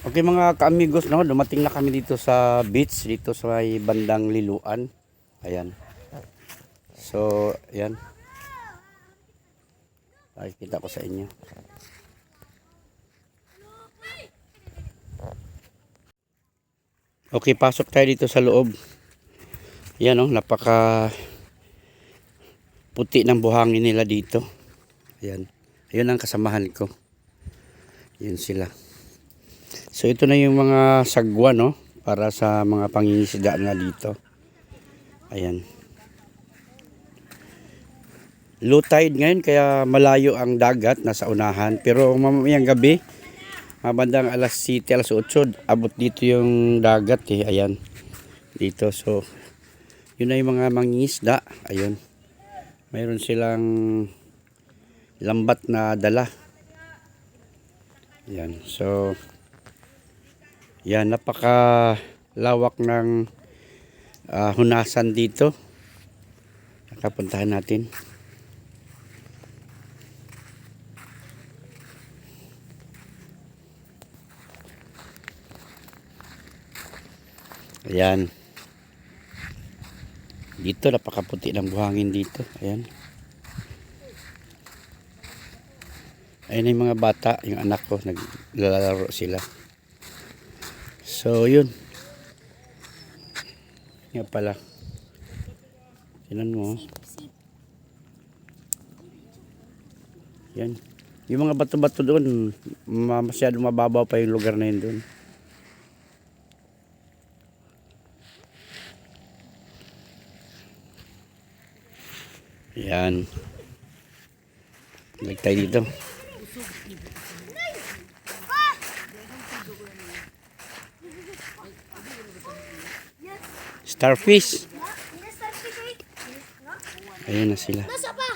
Okay mga kaamigos, no, dumating na kami dito sa beach, dito sa may bandang Liluan. Ayan. So, ayan. Ay, kita ko sa inyo. Okay, pasok tayo dito sa loob. Ayan, no, napaka puti ng buhangin nila dito. Ayan. Ayun ang kasamahan ko. Yun sila. So ito na yung mga sagwa no para sa mga pangingisda na dito. Ayan. Low tide ngayon kaya malayo ang dagat nasa unahan pero mamayang gabi bandang alas 7, alas 8 abot dito yung dagat eh. Ayan. Dito so yun na yung mga mangingisda. Ayun. Mayroon silang lambat na dala. Yan. So, yan. Napaka lawak ng ah, hunasan dito. Nakapuntahan natin. Ayan. Dito napakaputi ng buhangin dito. Ayan. Ayun na yung mga bata, yung anak ko, naglalaro sila. So, yun. Nga pala. Tinan mo. oh. Yan. Yung mga bato-bato doon, ma- masyadong mababaw pa yung lugar na yun doon. Yan. Balik tayo dito. Starfish. Ayun na sila. Nasa pa?